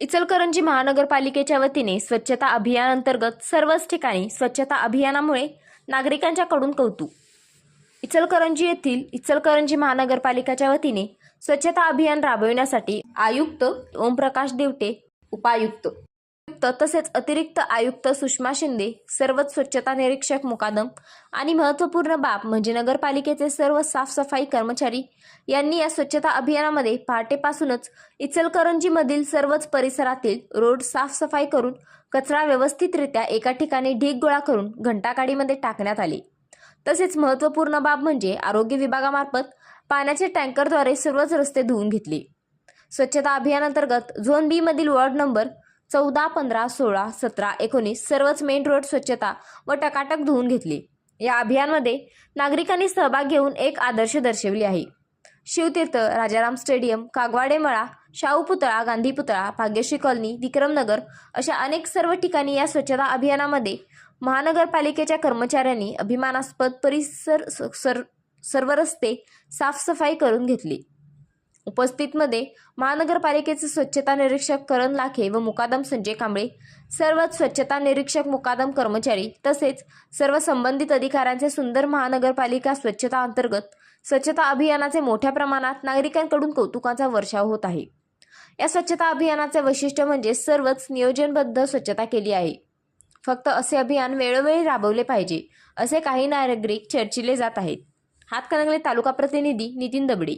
इचलकरंजी महानगरपालिकेच्या वतीने स्वच्छता अभियानांतर्गत सर्वच ठिकाणी स्वच्छता अभियानामुळे नागरिकांच्याकडून कौतुक. इचलकरंजी येथील इचलकरंजी महानगरपालिकेच्या वतीने स्वच्छता अभियान राबविण्यासाठी आयुक्त ओमप्रकाश देवटे उपायुक्त आयुक्त तसेच अतिरिक्त आयुक्त सुषमा शिंदे सर्वच स्वच्छता निरीक्षक मुकादम आणि महत्त्वपूर्ण बाब म्हणजे नगरपालिकेचे सर्व साफसफाई कर्मचारी यांनी या स्वच्छता अभियानामध्ये पहाटेपासूनच इचलकरंजीमधील सर्वच परिसरातील रोड साफसफाई करून कचरा व्यवस्थितरित्या एका ठिकाणी ढीग गोळा करून घंटागाडीमध्ये टाकण्यात आले. तसेच महत्त्वपूर्ण बाब म्हणजे आरोग्य विभागामार्फत पाण्याचे टँकरद्वारे सर्वच रस्ते धुवून घेतले. स्वच्छता अभियानांतर्गत झोन बी मधील वॉर्ड नंबर चौदा पंधरा सोळा सतरा एकोणीस सर्वच मेन रोड स्वच्छता व टकाटक धुवून घेतली. या अभियानमध्ये नागरिकांनी सहभाग घेऊन एक आदर्श दर्शविले आहे. शिवतीर्थ राजाराम स्टेडियम कागवाडे मळा शाहू पुतळा गांधी पुतळा भाग्यश्री कॉलनी विक्रमनगर अशा अनेक सर्व ठिकाणी या स्वच्छता अभियानामध्ये महानगरपालिकेच्या कर्मचाऱ्यांनी अभिमानास्पद परिसर स- सर सर्व रस्ते साफसफाई करून घेतली. उपस्थितमध्ये महानगरपालिकेचे स्वच्छता निरीक्षक करण लाखे व मुकादम संजय कांबळे सर्वच स्वच्छता निरीक्षक मुकादम कर्मचारी तसेच सर्व संबंधित अधिकाऱ्यांचे सुंदर महानगरपालिका स्वच्छता अंतर्गत स्वच्छता अभियानाचे मोठ्या प्रमाणात नागरिकांकडून कौतुकाचा वर्षाव होत आहे. या स्वच्छता अभियानाचे वैशिष्ट्य म्हणजे सर्वच नियोजनबद्ध स्वच्छता केली आहे. फक्त असे अभियान वेळोवेळी राबवले पाहिजे असे काही नागरिक चर्चिले जात आहेत. हातकणंगले तालुका प्रतिनिधी नितीन दबडे.